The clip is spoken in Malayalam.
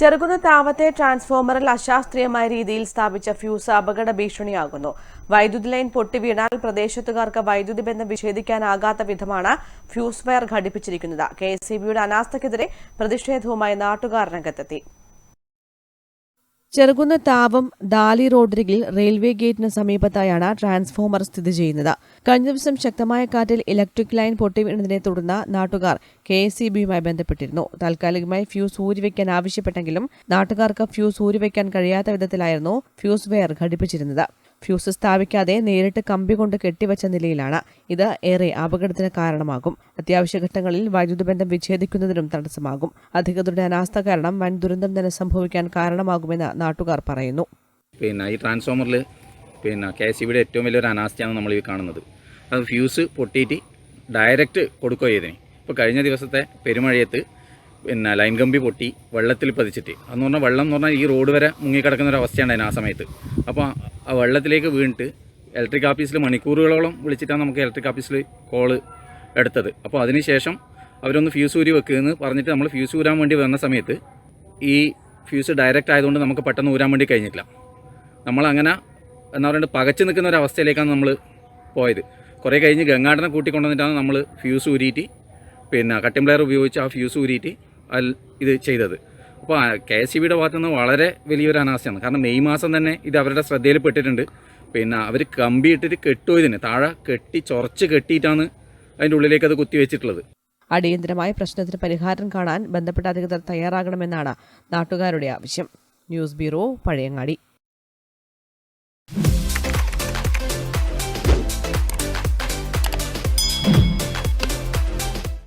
ചെറുകുന്ന താവത്തെ ട്രാൻസ്ഫോമറിൽ അശാസ്ത്രീയമായ രീതിയിൽ സ്ഥാപിച്ച ഫ്യൂസ് അപകട ഭീഷണിയാകുന്നു. വൈദ്യുതി ലൈൻ പൊട്ടിവീണാൽ പ്രദേശത്തുകാർക്ക് വൈദ്യുതി ബന്ധം വിച്ഛേദിക്കാനാകാത്ത വിധമാണ് ഫ്യൂസ് വയർ ഘടിപ്പിച്ചിരിക്കുന്നത്. കെ എസ് സി ബിയുടെ അനാസ്ഥയ്ക്കെതിരെ പ്രതിഷേധവുമായി നാട്ടുകാർ രംഗത്തെത്തി. ചെറുകുന്ന താവം ദാലി റോഡരികിൽ റെയിൽവേ ഗേറ്റിന് സമീപത്തായാണ് ട്രാൻസ്ഫോമർ സ്ഥിതി ചെയ്യുന്നത്. കഴിഞ്ഞ ദിവസം ശക്തമായ കാറ്റിൽ ഇലക്ട്രിക് ലൈൻ പൊട്ടിവീണതിനെ തുടർന്ന് നാട്ടുകാർ കെ എസ് സി ബിയുമായി ബന്ധപ്പെട്ടിരുന്നു. താൽക്കാലികമായി ഫ്യൂസ് ഊരിവെക്കാൻ ആവശ്യപ്പെട്ടെങ്കിലും നാട്ടുകാർക്ക് ഫ്യൂസ് ഊരിവെക്കാൻ കഴിയാത്ത വിധത്തിലായിരുന്നു ഫ്യൂസ് വെയർ ഘടിപ്പിച്ചിരുന്നത്. ഫ്യൂസ് സ്ഥാപിക്കാതെ നേരിട്ട് കമ്പി കൊണ്ട് കെട്ടിവച്ച നിലയിലാണ്. ഇത് ഏറെ അപകടത്തിന് കാരണമാകും. അത്യാവശ്യ ഘട്ടങ്ങളിൽ വൈദ്യുതി ബന്ധം വിച്ഛേദിക്കുന്നതിനും തടസ്സമാകും. അധികൃതരുടെ അനാസ്ഥ കാരണം വൻ ദുരന്തം തന്നെ സംഭവിക്കാൻ കാരണമാകുമെന്ന് നാട്ടുകാർ പറയുന്നു. പിന്നെ ഈ ട്രാൻസ്ഫോമറിൽ പിന്നെ കെ എസ് സിബിയുടെ ഏറ്റവും വലിയൊരു അനാസ്ഥയാണ് നമ്മൾ ഈ കാണുന്നത്. അത് ഫ്യൂസ് പൊട്ടിയിട്ട് ഡയറക്റ്റ് കൊടുക്കുക ചെയ്തതിന് ഇപ്പോൾ കഴിഞ്ഞ ദിവസത്തെ പെരുമഴയത്ത് പിന്നെ ലൈൻ കമ്പി പൊട്ടി വെള്ളത്തിൽ പതിച്ചിട്ട്. അന്ന് പറഞ്ഞാൽ വെള്ളം എന്ന് പറഞ്ഞാൽ ഈ റോഡ് വരെ മുങ്ങിക്കിടക്കുന്ന ഒരു അവസ്ഥയുണ്ടായിരുന്നു ആ സമയത്ത്. അപ്പോൾ ആ വെള്ളത്തിലേക്ക് വീണിട്ട് ഇലക്ട്രിക് ഓഫീസിൽ മണിക്കൂറുകളോളം വിളിച്ചിട്ടാണ് നമുക്ക് ഇലക്ട്രിക് ഓഫീസിൽ കോൾ എടുത്തത്. അപ്പോൾ അതിനുശേഷം അവരൊന്ന് ഫ്യൂസ് ഊരി വെക്കുമെന്ന് പറഞ്ഞിട്ട് നമ്മൾ ഫ്യൂസ് ഊരാൻ വേണ്ടി വന്ന സമയത്ത് ഈ ഫ്യൂസ് ഡയറക്റ്റ് ആയതുകൊണ്ട് നമുക്ക് പെട്ടെന്ന് ഊരാൻ വേണ്ടി കഴിഞ്ഞിട്ടില്ല. നമ്മളങ്ങനെ എന്താ പറയുക പകച്ചു നിൽക്കുന്ന ഒരു അവസ്ഥയിലേക്കാണ് നമ്മൾ പോയത്. കുറേ കഴിഞ്ഞ് ഗംഗാടനെ കൂട്ടിക്കൊണ്ടുവന്നിട്ടാണ് നമ്മൾ ഫ്യൂസ് ഊരിയിട്ട് പിന്നെ കട്ടിംഗ് പ്ലെയർ ഉപയോഗിച്ച് ആ ഫ്യൂസ് ഊരിയിട്ട് അതിൽ ഇത് ചെയ്തത്. അപ്പോൾ കെ എസ് സി ബിയുടെ ഭാഗത്തു നിന്ന് വളരെ വലിയൊരു അനാസ്ഥയാണ്. കാരണം മെയ് മാസം തന്നെ ഇത് അവരുടെ ശ്രദ്ധയിൽപ്പെട്ടിട്ടുണ്ട് പിന്നെ അവർ കമ്പി ഇട്ടിട്ട് കെട്ടുപോയതിന് താഴെ കെട്ടി ചൊറച്ച് കെട്ടിയിട്ടാണ് അതിന്റെ ഉള്ളിലേക്ക് അത് കുത്തി വെച്ചിട്ടുള്ളത് അടിയന്തരമായ പ്രശ്നത്തിന് പരിഹാരം കാണാൻ ബന്ധപ്പെട്ട അധികൃതർ തയ്യാറാകണമെന്നാണ് നാട്ടുകാരുടെ ആവശ്യം. News bureau Pazhayangadi.